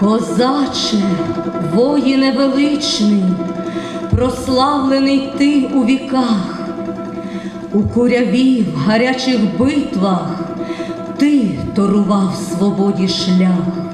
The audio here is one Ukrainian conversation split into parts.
Козаче, воїне величний, прославлений ти у віках, у куряві в гарячих битвах ти торував свободі шлях.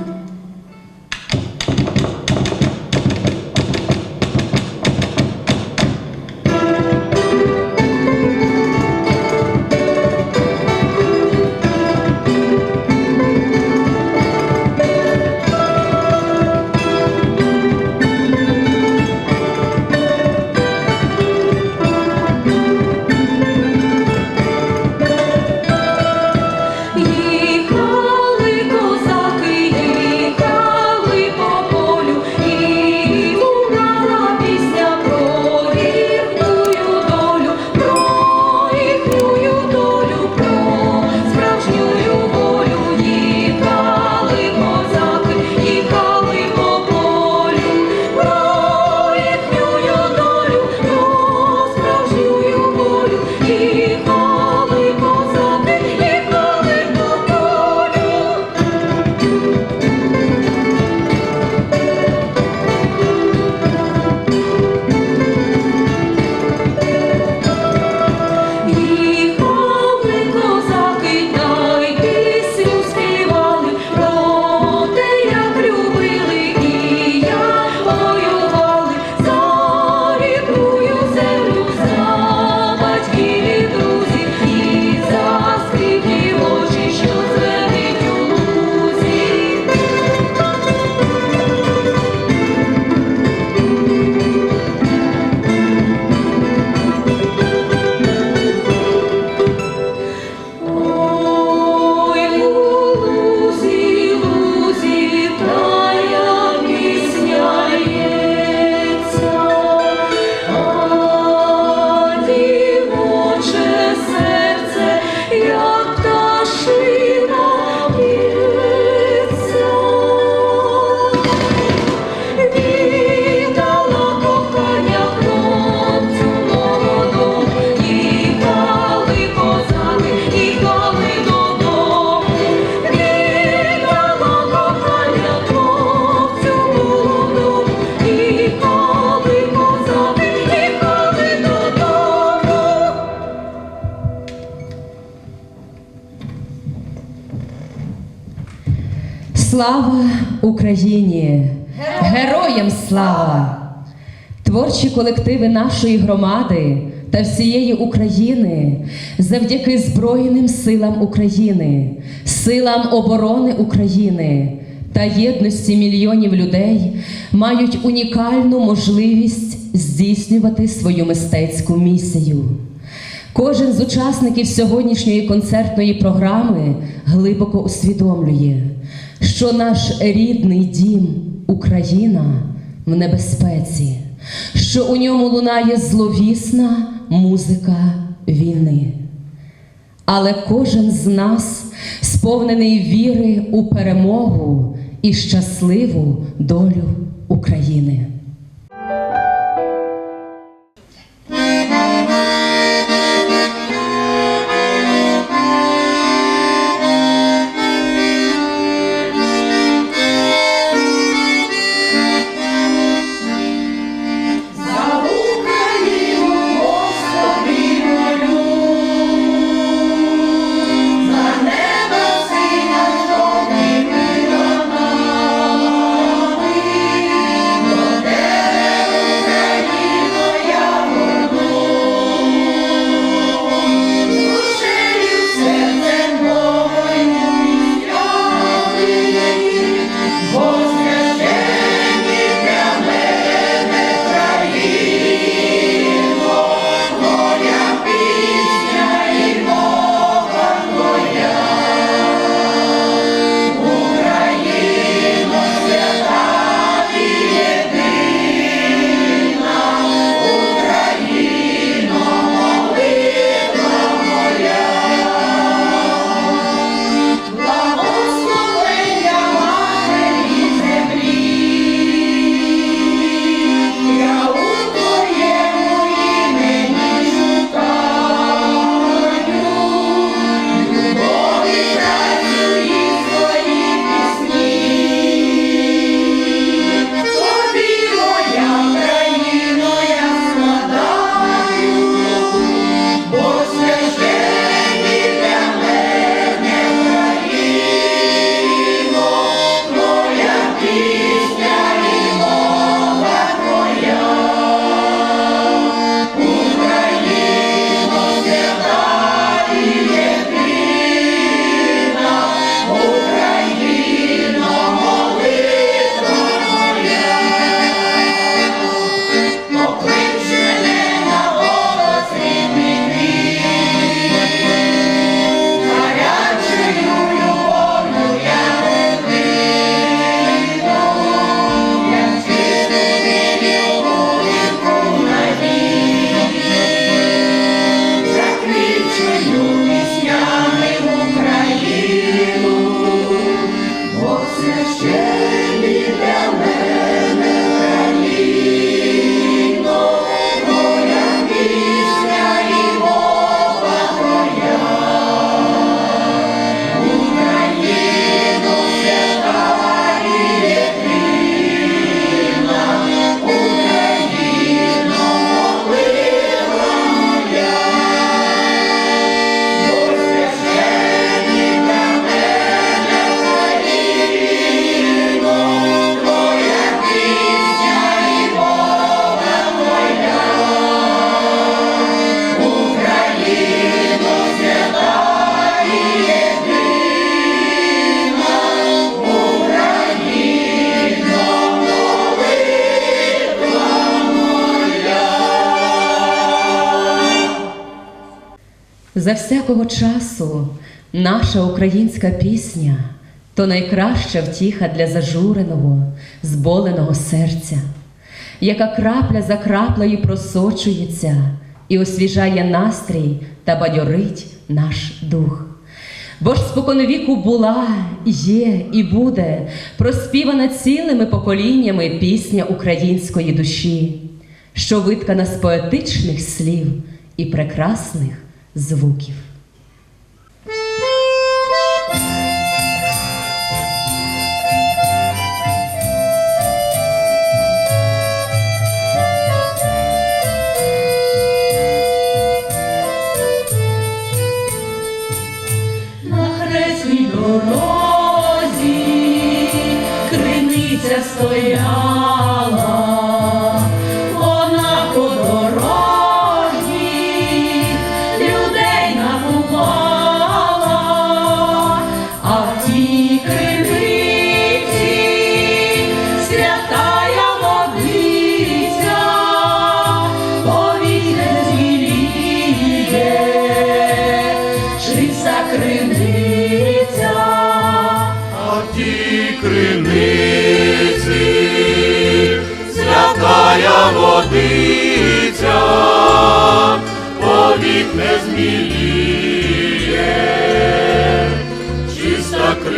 Слава Україні! Героям слава! Творчі колективи нашої громади та всієї України завдяки Збройним силам України, силам оборони України та єдності мільйонів людей мають унікальну можливість здійснювати свою мистецьку місію. Кожен з учасників сьогоднішньої концертної програми глибоко усвідомлює, що наш рідний дім Україна в небезпеці, що у ньому лунає зловісна музика війни. Але кожен з нас сповнений віри у перемогу і щасливу долю України. Часу наша українська пісня то найкраща втіха для зажуреного, зболеного серця, яка крапля за краплею просочується і освіжає настрій та бадьорить наш дух. Бо ж споконвіку була, є і буде проспівана цілими поколіннями пісня української душі, що виткана з поетичних слів і прекрасних звуків.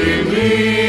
believe.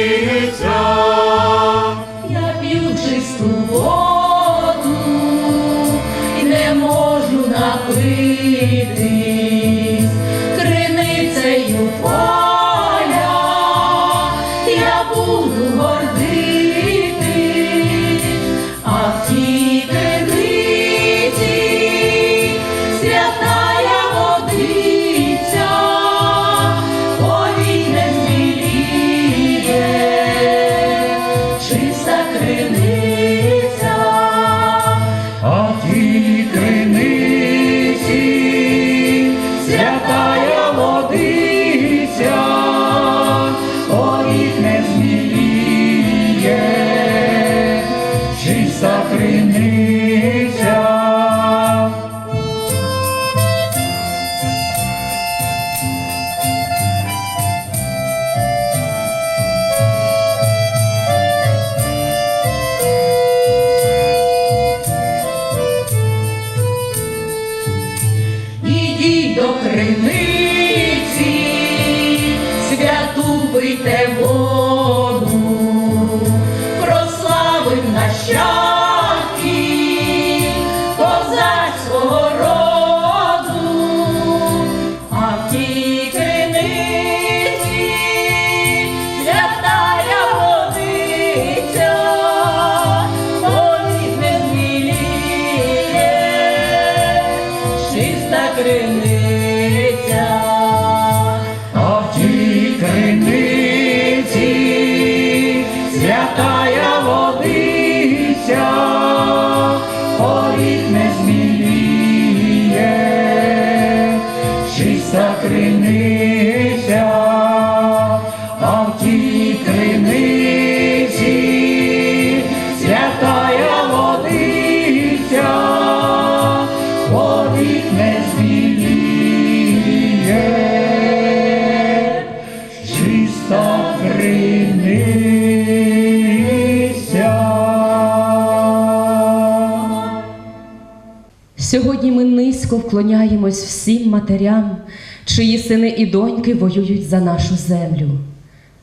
Вклоняємось всім матерям, чиї сини і доньки воюють за нашу землю.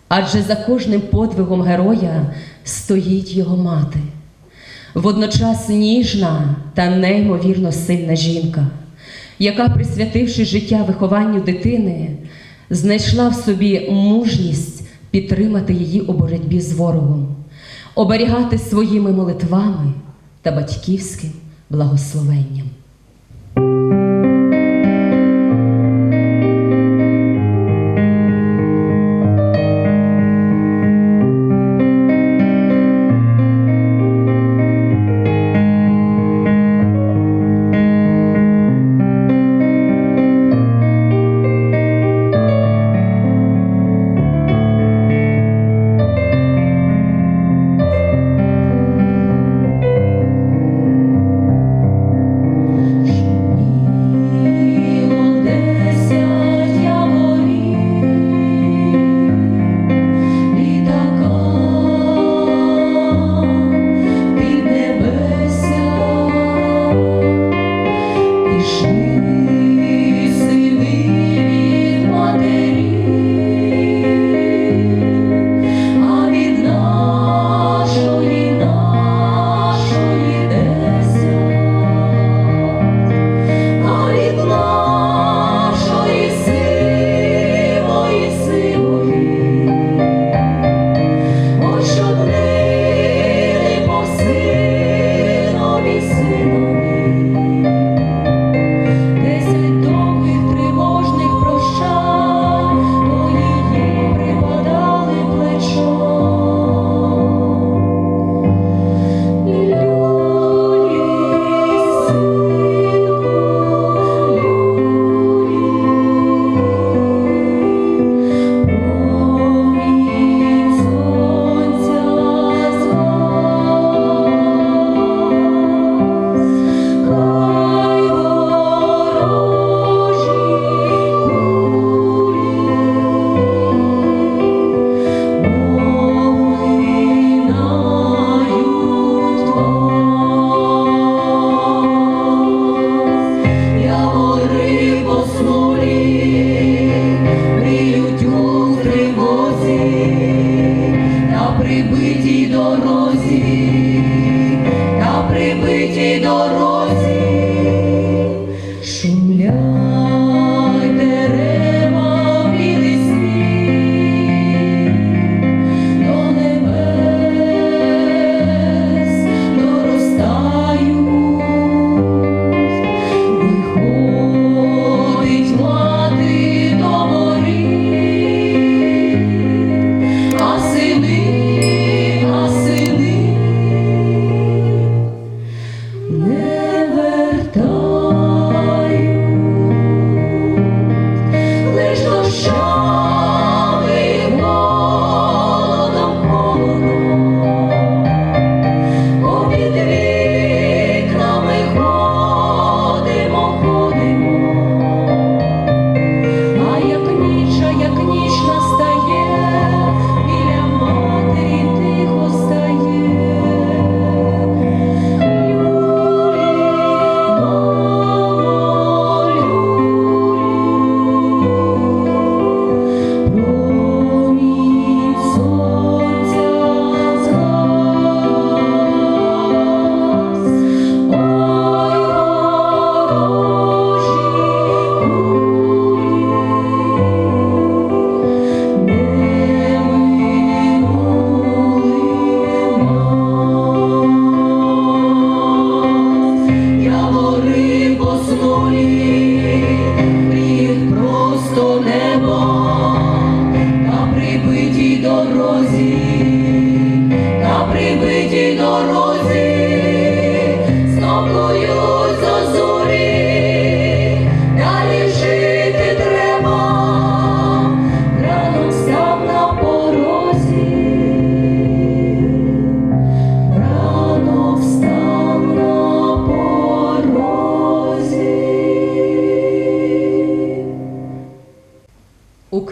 Адже за кожним подвигом героя стоїть його мати. Водночас ніжна та неймовірно сильна жінка, яка, присвятивши життя вихованню дитини, знайшла в собі мужність підтримати її у боротьбі з ворогом, оберігати своїми молитвами та батьківським благословенням.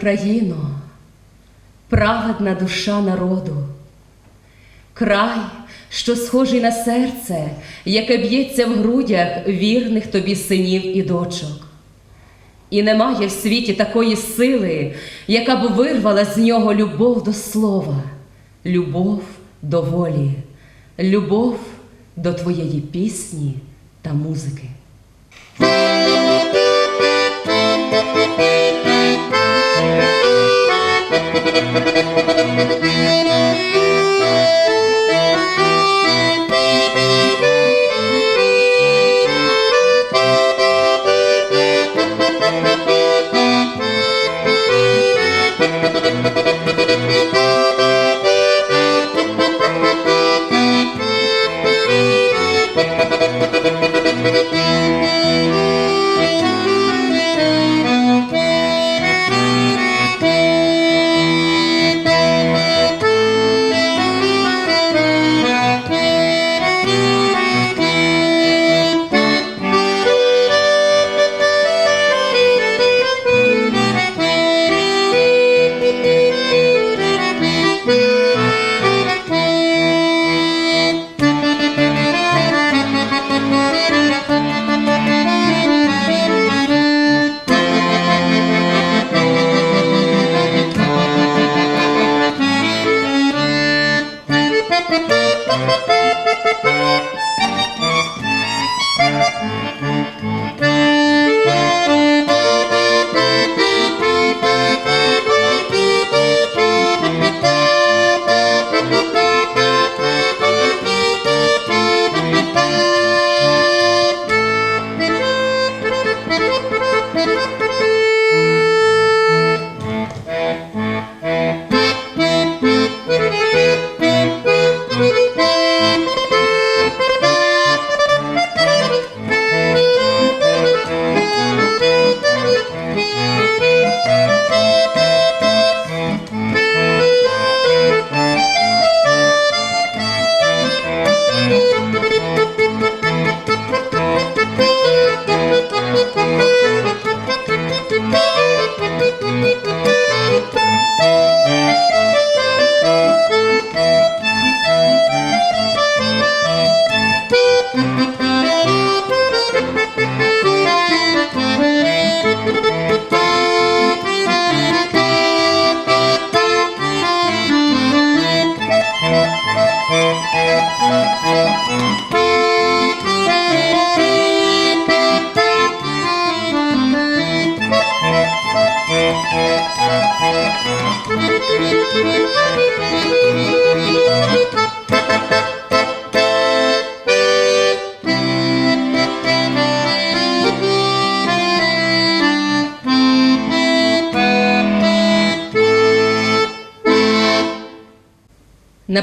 Україно, праведна душа народу, край, що схожий на серце, яке б'ється в грудях вірних тобі синів і дочок. І немає в світі такої сили, яка б вирвала з нього любов до слова, любов до волі, любов до твоєї пісні та музики.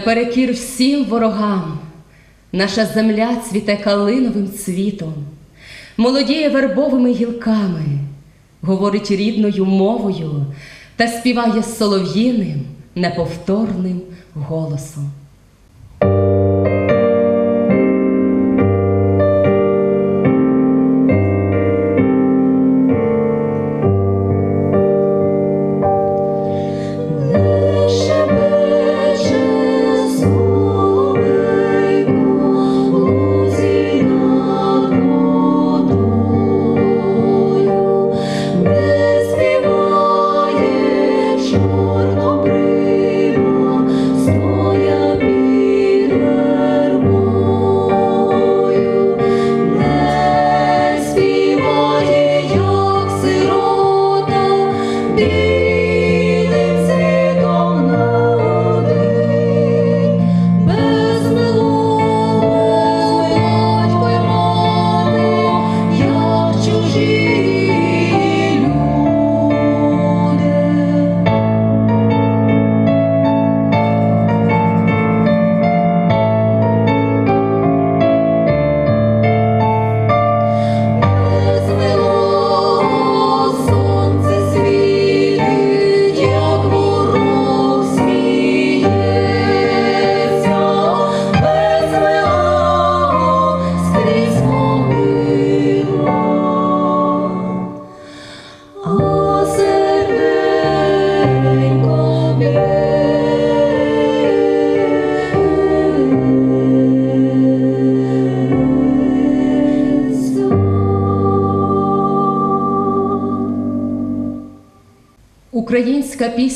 Наперекір всім ворогам, наша земля цвіте калиновим цвітом, молодіє вербовими гілками, говорить рідною мовою та співає солов'їним неповторним голосом.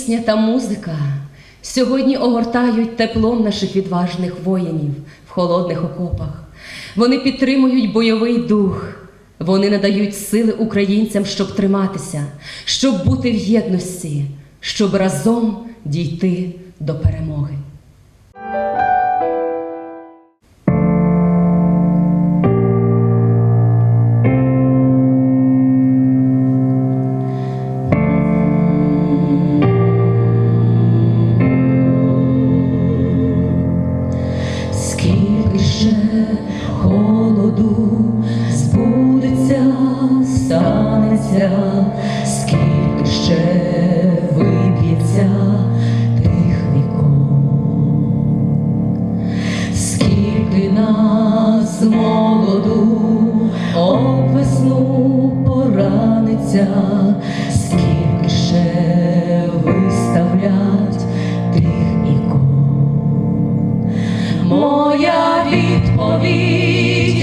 Пісня та музика сьогодні огортають теплом наших відважних воїнів в холодних окопах. Вони підтримують бойовий дух, вони надають сили українцям, щоб триматися, щоб бути в єдності, щоб разом дійти до перемоги.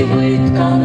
Відповідь виткана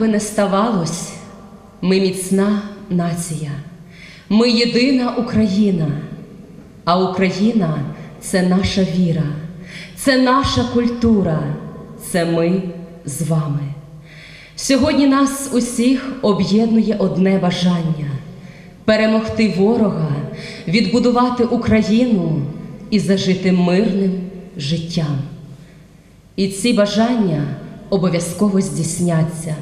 Би не ставалось, ми міцна нація, ми єдина Україна, а Україна це наша віра, це наша культура, це ми з вами. Сьогодні нас усіх об'єднує одне бажання перемогти ворога, відбудувати Україну і зажити мирним життям. І ці бажання обов'язково здійсняться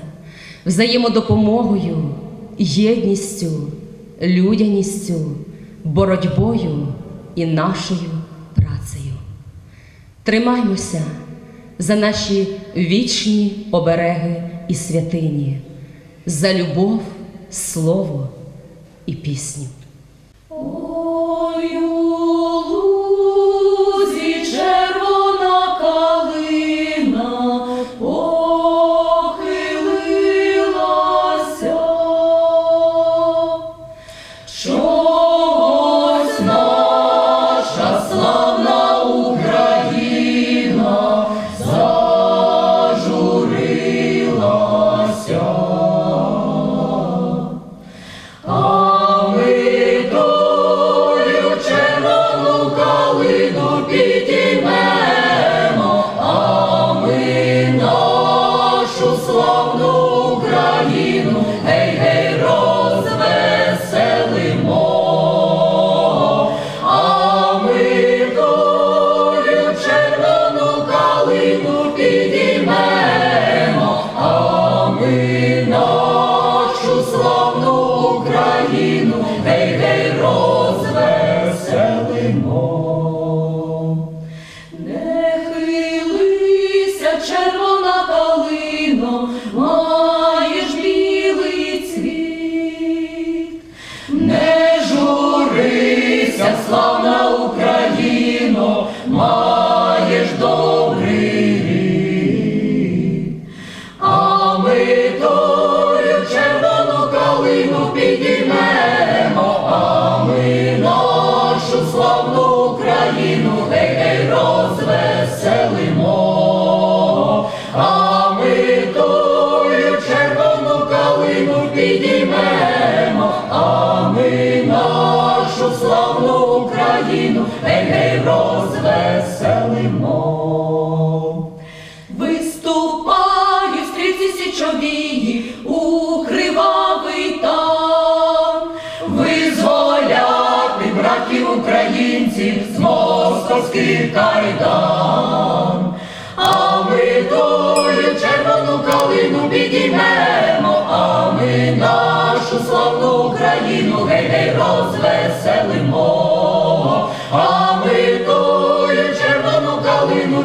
взаємодопомогою, єдністю, людяністю, боротьбою і нашою працею. Тримаймося за наші вічні обереги і святині, за любов, слово і пісню.